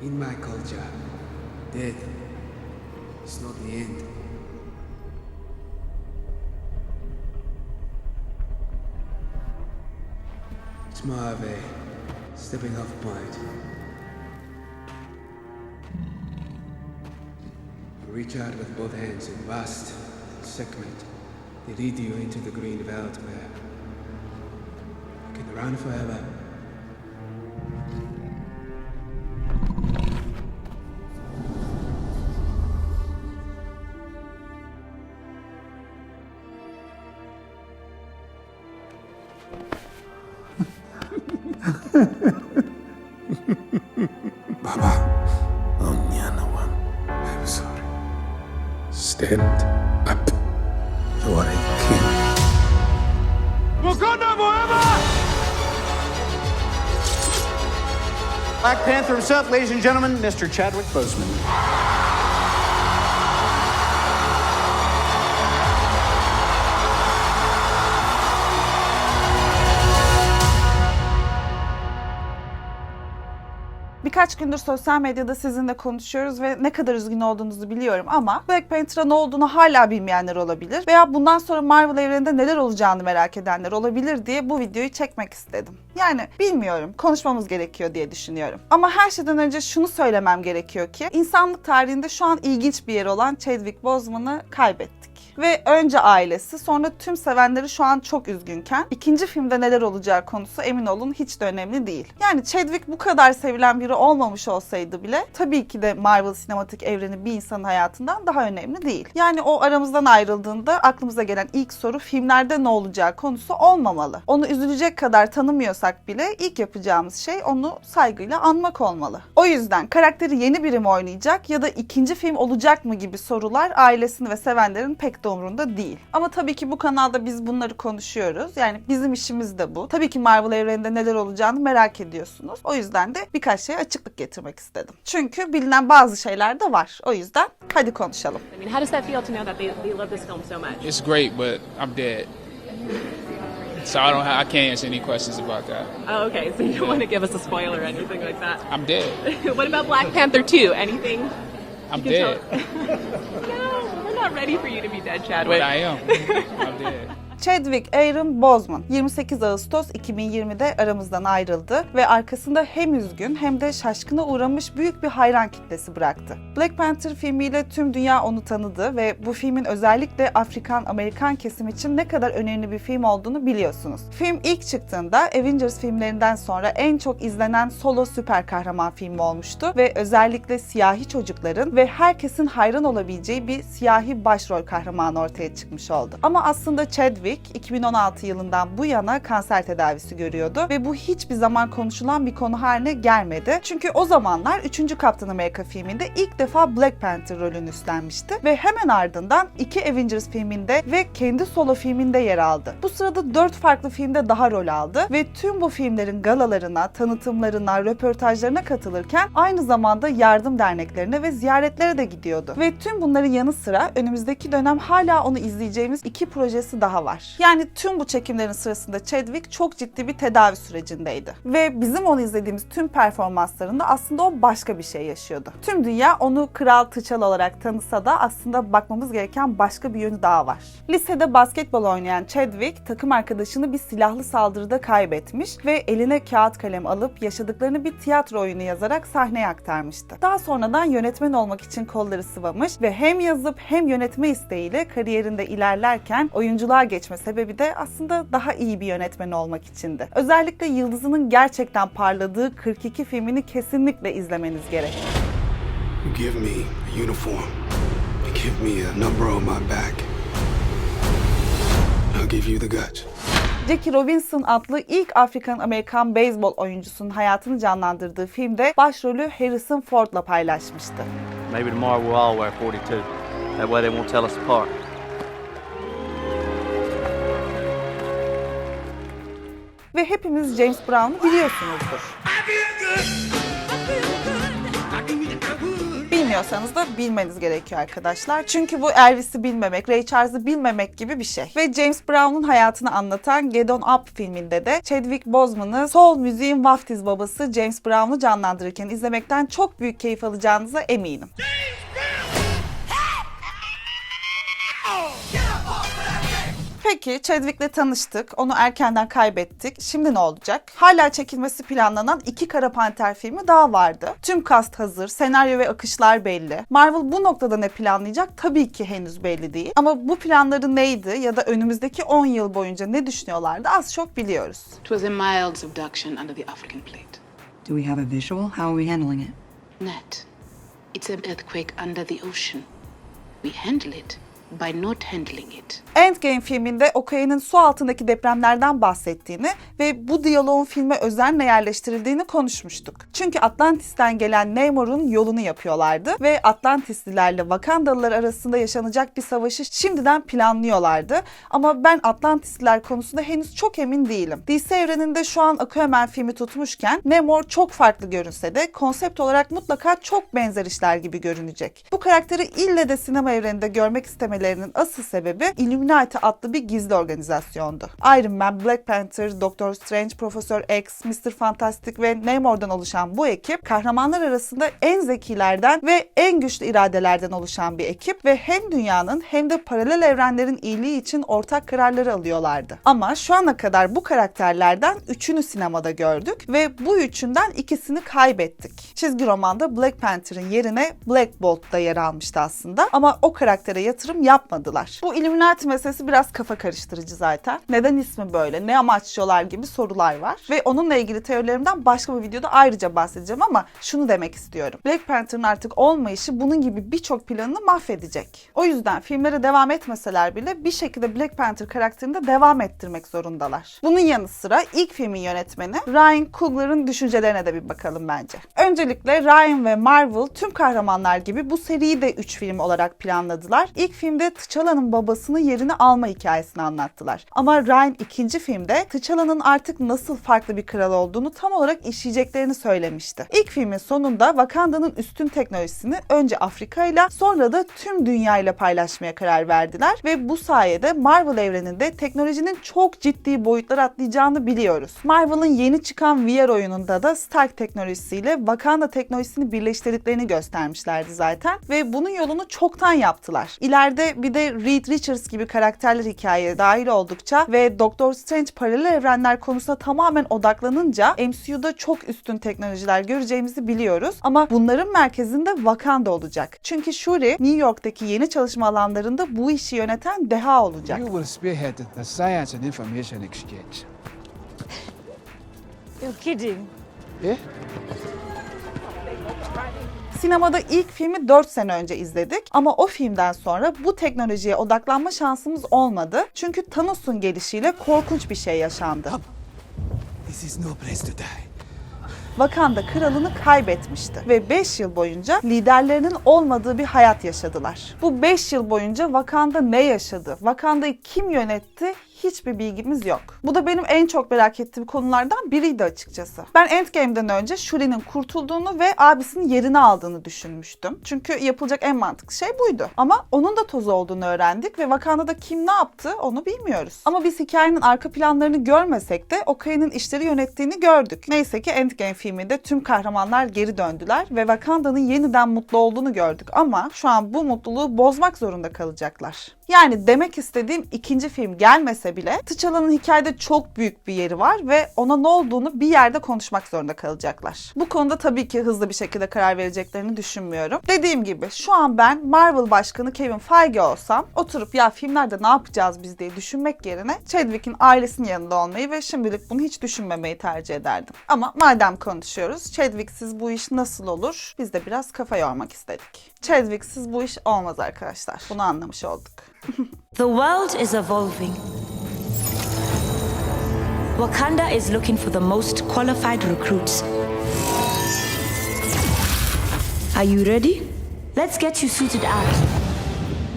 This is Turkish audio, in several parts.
In my culture, death is not the end. It's more of a stepping off point. Reach out with both hands in vast segment. They lead you into the green veldt where you can run forever. Are a king. Black Panther himself, ladies and gentlemen, Mr. Chadwick Boseman. Birkaç gündür sosyal medyada sizinle konuşuyoruz ve ne kadar üzgün olduğunuzu biliyorum ama Black Panther'a ne olduğunu hala bilmeyenler olabilir veya bundan sonra Marvel evreninde neler olacağını merak edenler olabilir diye bu videoyu çekmek istedim. Yani bilmiyorum, konuşmamız gerekiyor diye düşünüyorum. Ama her şeyden önce şunu söylemem gerekiyor ki insanlık tarihinde şu an ilginç bir yer olan Chadwick Boseman'ı kaybettik. Ve önce ailesi sonra tüm sevenleri şu an çok üzgünken ikinci filmde neler olacağı konusu emin olun hiç de önemli değil. Yani Chadwick bu kadar sevilen biri olmamış olsaydı bile tabii ki de Marvel sinematik evreni bir insanın hayatından daha önemli değil. Yani o aramızdan ayrıldığında aklımıza gelen ilk soru filmlerde ne olacağı konusu olmamalı. Onu üzülecek kadar tanımıyorsak bile ilk yapacağımız şey onu saygıyla anmak olmalı. O yüzden karakteri yeni biri mi oynayacak ya da ikinci film olacak mı gibi sorular ailesini ve sevenlerin pek de umrunda değil. Ama tabii ki bu kanalda biz bunları konuşuyoruz. Yani bizim işimiz de bu. Tabii ki Marvel evreninde neler olacağını merak ediyorsunuz. O yüzden de birkaç şeye açıklık getirmek istedim. Çünkü bilinen bazı şeyler de var. O yüzden hadi konuşalım. I mean, how does that feel to know that they, they love this film so much? It's great, but I'm dead. So I don't have, I can't answer any questions about that. Oh, okay, so you don't want to give us a spoiler or anything like that. I'm dead. what about Black Panther 2? Anything? I'm dead. No, not ready for you to be dead, But Chadwick. I am. I'm dead. Chadwick Aaron Boseman 28 Ağustos 2020'de aramızdan ayrıldı ve arkasında hem üzgün hem de şaşkına uğramış büyük bir hayran kitlesi bıraktı. Black Panther filmiyle tüm dünya onu tanıdı ve bu filmin özellikle Afrikan-Amerikan kesim için ne kadar önemli bir film olduğunu biliyorsunuz. Film ilk çıktığında Avengers filmlerinden sonra en çok izlenen solo süper kahraman filmi olmuştu ve özellikle siyahi çocukların ve herkesin hayran olabileceği bir siyahi başrol kahramanı ortaya çıkmış oldu. Ama aslında Chadwick 2016 yılından bu yana kanser tedavisi görüyordu ve bu hiçbir zaman konuşulan bir konu haline gelmedi. Çünkü o zamanlar 3. Kaptan Amerika filminde ilk defa Black Panther rolünü üstlenmişti ve hemen ardından iki Avengers filminde ve kendi solo filminde yer aldı. Bu sırada 4 farklı filmde daha rol aldı ve tüm bu filmlerin galalarına, tanıtımlarına, röportajlarına katılırken aynı zamanda yardım derneklerine ve ziyaretlere de gidiyordu. Ve tüm bunların yanı sıra önümüzdeki dönem hala onu izleyeceğimiz iki projesi daha var. Yani tüm bu çekimlerin sırasında Chadwick çok ciddi bir tedavi sürecindeydi. Ve bizim onu izlediğimiz tüm performanslarında aslında o başka bir şey yaşıyordu. Tüm dünya onu Kral T'Challa olarak tanısa da aslında bakmamız gereken başka bir yönü daha var. Lisede basketbol oynayan Chadwick takım arkadaşını bir silahlı saldırıda kaybetmiş ve eline kağıt kalem alıp yaşadıklarını bir tiyatro oyunu yazarak sahneye aktarmıştı. Daha sonradan yönetmen olmak için kolları sıvamış ve hem yazıp hem yönetme isteğiyle kariyerinde ilerlerken oyunculuğa geçme sebebi de aslında daha iyi bir yönetmen olmak içindi. Özellikle yıldızının gerçekten parladığı 42 filmini kesinlikle izlemeniz gerek. Give me a uniform. Give me a number on my back. I'll give you the guts. Jackie Robinson adlı ilk Afrikan Amerikan beyzbol oyuncusunun hayatını canlandırdığı filmde başrolü Harrison Ford'la paylaşmıştı. Maybe tomorrow we'll all wear 42. That way they won't tell us apart. Ve hepimiz James Brown'u biliyorsunuzdur. Bilmiyorsanız da bilmeniz gerekiyor arkadaşlar. Çünkü bu Elvis'i bilmemek, Ray Charles'ı bilmemek gibi bir şey. Ve James Brown'un hayatını anlatan Get On Up filminde de Chadwick Boseman'ı soul müziğin vaftiz babası James Brown'u canlandırırken izlemekten çok büyük keyif alacağınıza eminim. Peki Chadwick'le tanıştık. Onu erkenden kaybettik. Şimdi ne olacak? Hala çekilmesi planlanan iki Kara Panter filmi daha vardı. Tüm kast hazır, senaryo ve akışlar belli. Marvel bu noktada ne planlayacak? Tabii ki henüz belli değil. Ama bu planları neydi ya da önümüzdeki 10 yıl boyunca ne düşünüyorlardı az çok biliyoruz. It was a mild subduction under the African plate. Do we have a visual? How are we handling it? Net. It's an earthquake under the ocean. We handle it by not handling it. Endgame filminde Okoye'nin su altındaki depremlerden bahsettiğini ve bu diyaloğun filme özenle yerleştirildiğini konuşmuştuk. Çünkü Atlantis'ten gelen Namor'un yolunu yapıyorlardı ve Atlantislilerle Wakandalılar arasında yaşanacak bir savaşı şimdiden planlıyorlardı. Ama ben Atlantisliler konusunda henüz çok emin değilim. DC evreninde şu an Aquaman filmi tutmuşken Namor çok farklı görünse de konsept olarak mutlaka çok benzer işler gibi görünecek. Bu karakteri ille de sinema evreninde görmek istemelerinin asıl sebebi Illuminati adlı bir gizli organizasyondu. Iron Man, Black Panther, Doctor Strange, Profesör X, Mr. Fantastic ve Namor'dan oluşan bu ekip kahramanlar arasında en zekilerden ve en güçlü iradelerden oluşan bir ekip ve hem dünyanın hem de paralel evrenlerin iyiliği için ortak kararları alıyorlardı. Ama şu ana kadar bu karakterlerden üçünü sinemada gördük ve bu üçünden ikisini kaybettik. Çizgi romanda Black Panther'ın yerine Black Bolt da yer almıştı aslında ama o karaktere yatırım yapmadılar. Bu Illuminati meselesi biraz kafa karıştırıcı zaten. Neden ismi böyle? Ne amaçlıyorlar gibi sorular var. Ve onunla ilgili teorilerimden başka bir videoda ayrıca bahsedeceğim ama şunu demek istiyorum. Black Panther'ın artık olmayışı bunun gibi birçok planını mahvedecek. O yüzden filmlere devam etmeseler bile bir şekilde Black Panther karakterini de devam ettirmek zorundalar. Bunun yanı sıra ilk filmin yönetmeni Ryan Coogler'ın düşüncelerine de bir bakalım bence. Öncelikle Ryan ve Marvel tüm kahramanlar gibi bu seriyi de 3 film olarak planladılar. İlk filmde T'Challa'nın babasının yerini alma hikayesini anlattılar. Ama Ryan ikinci filmde T'Challa'nın artık nasıl farklı bir kral olduğunu tam olarak işleyeceklerini söylemişti. İlk filmin sonunda Wakanda'nın üstün teknolojisini önce Afrika ile sonra da tüm dünya ile paylaşmaya karar verdiler ve bu sayede Marvel evreninde teknolojinin çok ciddi boyutlar atlayacağını biliyoruz. Marvel'ın yeni çıkan VR oyununda da Stark teknolojisiyle Wakanda teknolojisini birleştirdiklerini göstermişlerdi zaten ve bunun yolunu çoktan yaptılar. İleride bir de Reed Richards gibi karakterler hikayeye dahil oldukça ve Doctor Strange paralel evrenler konusuna tamamen odaklanınca MCU'da çok üstün teknolojiler göreceğimizi biliyoruz. Ama bunların merkezinde Wakanda olacak. Çünkü Shuri New York'taki yeni çalışma alanlarında bu işi yöneten deha olacak. You will spearhead the science and information exchange. You're kidding. Yeah? Sinemada ilk filmi 4 sene önce izledik ama o filmden sonra bu teknolojiye odaklanma şansımız olmadı. Çünkü Thanos'un gelişiyle korkunç bir şey yaşandı. This is no place to die. Wakanda kralını kaybetmişti ve 5 yıl boyunca liderlerinin olmadığı bir hayat yaşadılar. Bu 5 yıl boyunca Wakanda ne yaşadı? Wakanda'yı kim yönetti? Hiçbir bilgimiz yok. Bu da benim en çok merak ettiğim konulardan biriydi açıkçası. Ben Endgame'den önce Shuri'nin kurtulduğunu ve abisinin yerini aldığını düşünmüştüm. Çünkü yapılacak en mantıklı şey buydu. Ama onun da tozu olduğunu öğrendik ve Wakanda'da kim ne yaptı onu bilmiyoruz. Ama biz hikayenin arka planlarını görmesek de Okay'ın işleri yönettiğini gördük. Neyse ki Endgame filminde tüm kahramanlar geri döndüler ve Wakanda'nın yeniden mutlu olduğunu gördük ama şu an bu mutluluğu bozmak zorunda kalacaklar. Yani demek istediğim ikinci film gelmese bile T'Challa'nın hikayede çok büyük bir yeri var ve ona ne olduğunu bir yerde konuşmak zorunda kalacaklar. Bu konuda tabii ki hızlı bir şekilde karar vereceklerini düşünmüyorum. Dediğim gibi şu an ben Marvel başkanı Kevin Feige olsam oturup ya filmlerde ne yapacağız biz diye düşünmek yerine Chadwick'in ailesinin yanında olmayı ve şimdilik bunu hiç düşünmemeyi tercih ederdim. Ama madem konuşuyoruz Chadwick'siz bu iş nasıl olur? Biz de biraz kafa yormak istedik. Chadwick'siz bu iş olmaz arkadaşlar. Bunu anlamış olduk. The world is evolving. Wakanda is looking for the most qualified recruits. Are you ready? Let's get you suited out.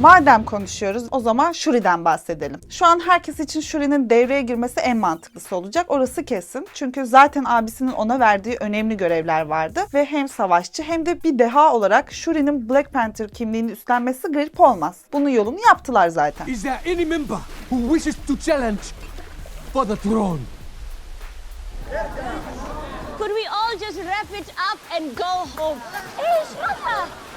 Madem konuşuyoruz o zaman Shuri'den bahsedelim. Şu an herkes için Shuri'nin devreye girmesi en mantıklısı olacak. Orası kesin. Çünkü zaten abisinin ona verdiği önemli görevler vardı ve hem savaşçı hem de bir deha olarak Shuri'nin Black Panther kimliğini üstlenmesi garip olmaz. Bunun yolunu yaptılar zaten. Is there any member who wishes to challenge for the throne? Could we all just wrap it up and go home? Hey, Shweta!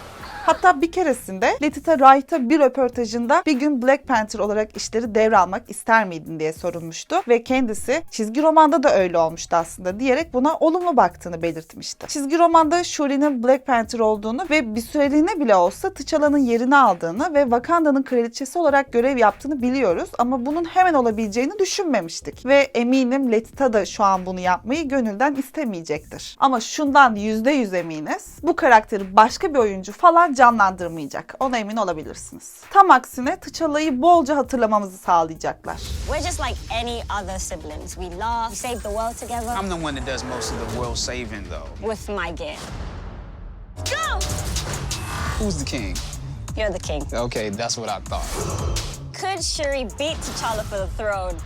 Hatta bir keresinde Letita Wright'a bir röportajında bir gün Black Panther olarak işleri devralmak ister miydin diye sorulmuştu ve kendisi çizgi romanda da öyle olmuştu aslında diyerek buna olumlu baktığını belirtmişti. Çizgi romanda Shuri'nin Black Panther olduğunu ve bir süreliğine bile olsa T'Challa'nın yerini aldığını ve Wakanda'nın kraliçesi olarak görev yaptığını biliyoruz ama bunun hemen olabileceğini düşünmemiştik ve eminim Letita da şu an bunu yapmayı gönülden istemeyecektir. Ama şundan %100 eminiz bu karakteri başka bir oyuncu falan canlandırmayacak. Ona emin olabilirsiniz. Tam aksine T'Challa'yı bolca hatırlamamızı sağlayacaklar. We're just like any other siblings. We laugh, we save the world together. I'm the one that does most of the world saving, though. with my gear. Go! Who's the king? You're the king. Okay, that's what I thought. Could Shuri beat T'Challa for the throne?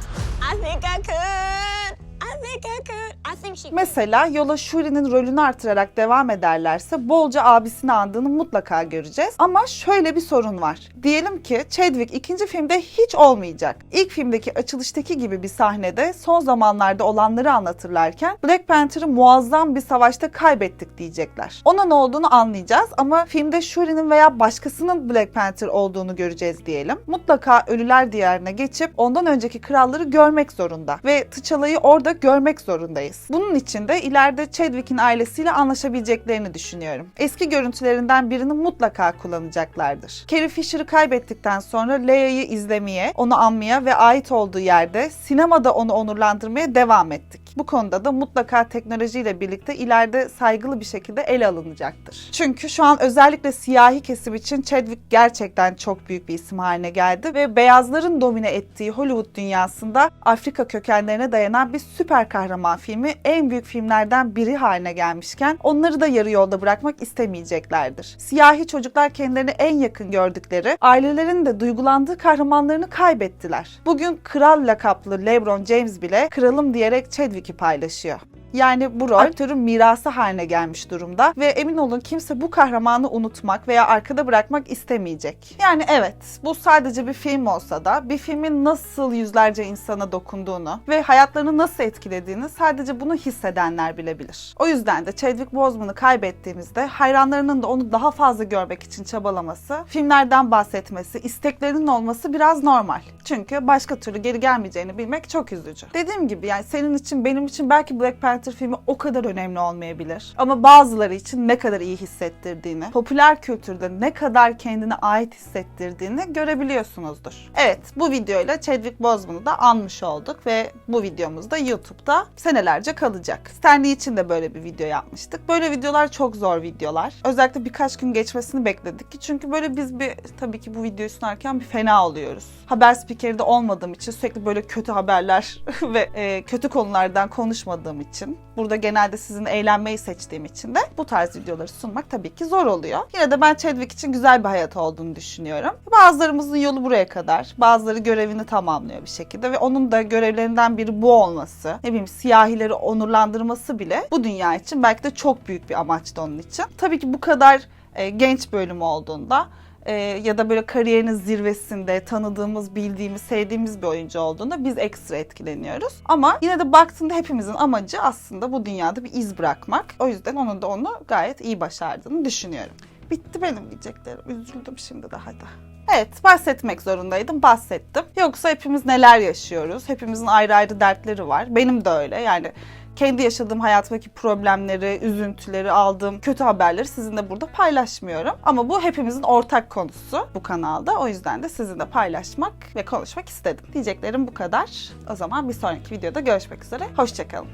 I think I could. I think I could. Could. Mesela yola Shuri'nin rolünü artırarak devam ederlerse bolca abisini andığını mutlaka göreceğiz. Ama şöyle bir sorun var. Diyelim ki Chadwick ikinci filmde hiç olmayacak. İlk filmdeki açılıştaki gibi bir sahnede son zamanlarda olanları anlatırlarken Black Panther'ı muazzam bir savaşta kaybettik diyecekler. Ona ne olduğunu anlayacağız ama filmde Shuri'nin veya başkasının Black Panther olduğunu göreceğiz diyelim. Mutlaka Ölüler Diyarı'na geçip ondan önceki kralları görmek zorunda ve T'Challa'yı orada görmek zorundayız. Bunun için de ileride Chadwick'in ailesiyle anlaşabileceklerini düşünüyorum. Eski görüntülerinden birini mutlaka kullanacaklardır. Carrie Fisher'ı kaybettikten sonra Leia'yı izlemeye, onu anmaya ve ait olduğu yerde sinemada onu onurlandırmaya devam ettik. Bu konuda da mutlaka teknolojiyle birlikte ileride saygılı bir şekilde ele alınacaktır. Çünkü şu an özellikle siyahi kesim için Chadwick gerçekten çok büyük bir isim haline geldi ve beyazların domine ettiği Hollywood dünyasında Afrika kökenlerine dayanan bir süper kahraman filmi en büyük filmlerden biri haline gelmişken onları da yarı yolda bırakmak istemeyeceklerdir. Siyahi çocuklar kendilerini en yakın gördükleri, ailelerin de duygulandığı kahramanlarını kaybettiler. Bugün kral lakaplı LeBron James bile kralım diyerek Paylaşıyor. Yani bu rol aktörün mirası haline gelmiş durumda ve emin olun kimse bu kahramanı unutmak veya arkada bırakmak istemeyecek. Yani evet bu sadece bir film olsa da bir filmin nasıl yüzlerce insana dokunduğunu ve hayatlarını nasıl etkilediğini sadece bunu hissedenler bilebilir. O yüzden de Chadwick Boseman'ı kaybettiğimizde hayranlarının da onu daha fazla görmek için çabalaması, filmlerden bahsetmesi, isteklerinin olması biraz normal. Çünkü başka türlü geri gelmeyeceğini bilmek çok üzücü. Dediğim gibi yani senin için benim için belki Black Panther filmi o kadar önemli olmayabilir. Ama bazıları için ne kadar iyi hissettirdiğini, popüler kültürde ne kadar kendine ait hissettirdiğini görebiliyorsunuzdur. Evet bu videoyla Chadwick Boseman'ı da anmış olduk ve bu videomuz da YouTube'da senelerce kalacak. Stanley için de böyle bir video yapmıştık. Böyle videolar çok zor videolar. Özellikle birkaç gün geçmesini bekledik ki çünkü böyle biz bir tabii ki bu videoyu sunarken bir fena oluyoruz. Haber spikeri de olmadığım için sürekli böyle kötü haberler ve e, kötü konulardan konuşmadığım için burada genelde sizin eğlenmeyi seçtiğim için de bu tarz videoları sunmak tabii ki zor oluyor. Yine de ben Chadwick için güzel bir hayat olduğunu düşünüyorum. Bazılarımızın yolu buraya kadar. Bazıları görevini tamamlıyor bir şekilde ve onun da görevlerinden biri bu olması. Ne bileyim siyahileri onurlandırması bile bu dünya için belki de çok büyük bir amaçtı onun için. Tabii ki bu kadar e, genç bölümü olduğunda e, ya da böyle kariyerinin zirvesinde tanıdığımız, bildiğimiz, sevdiğimiz bir oyuncu olduğunda biz ekstra etkileniyoruz. Ama yine de baktığında hepimizin amacı aslında bu dünyada bir iz bırakmak. O yüzden onun da onu gayet iyi başardığını düşünüyorum. Bitti benim diyeceklerim. Üzüldüm şimdi daha da. Evet, bahsetmek zorundaydım, bahsettim. Yoksa hepimiz neler yaşıyoruz? Hepimizin ayrı ayrı dertleri var. Benim de öyle. Yani kendi yaşadığım hayatımdaki problemleri, üzüntüleri, aldığım kötü haberleri sizinle burada paylaşmıyorum. Ama bu hepimizin ortak konusu bu kanalda. O yüzden de sizinle paylaşmak ve konuşmak istedim. Diyeceklerim bu kadar. O zaman bir sonraki videoda görüşmek üzere. Hoşçakalın.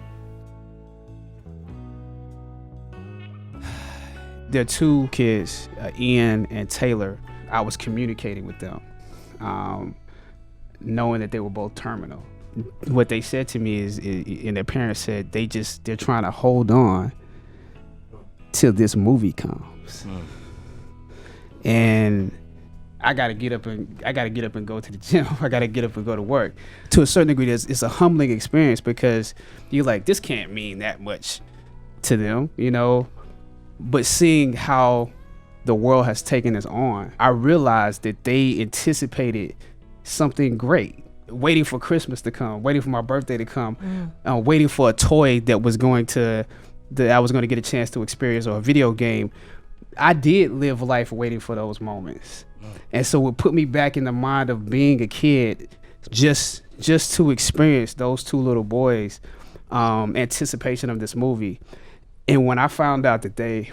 there are two kids, uh, Ian and Taylor. I was communicating with them, um, knowing that they were both terminal. What they said to me is, is, and their parents said they just they're trying to hold on till this movie comes. Hmm. And I gotta get up and I gotta get up and go to the gym. I gotta get up and go to work. To a certain degree, it's, it's a humbling experience because you're like, this can't mean that much to them, you know. But seeing how the world has taken us on, I realized that they anticipated something great, waiting for Christmas to come, waiting for my birthday to come, uh, waiting for a toy that was going to that I was going to get a chance to experience or a video game. I did live life waiting for those moments, and so it put me back in the mind of being a kid, just just to experience those two little boys' um, anticipation of this movie. And when I found out that they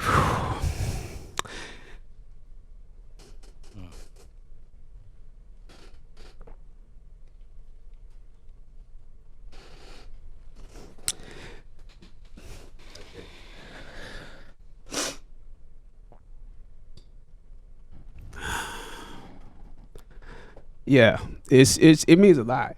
Yeah, it's it's it means a lot.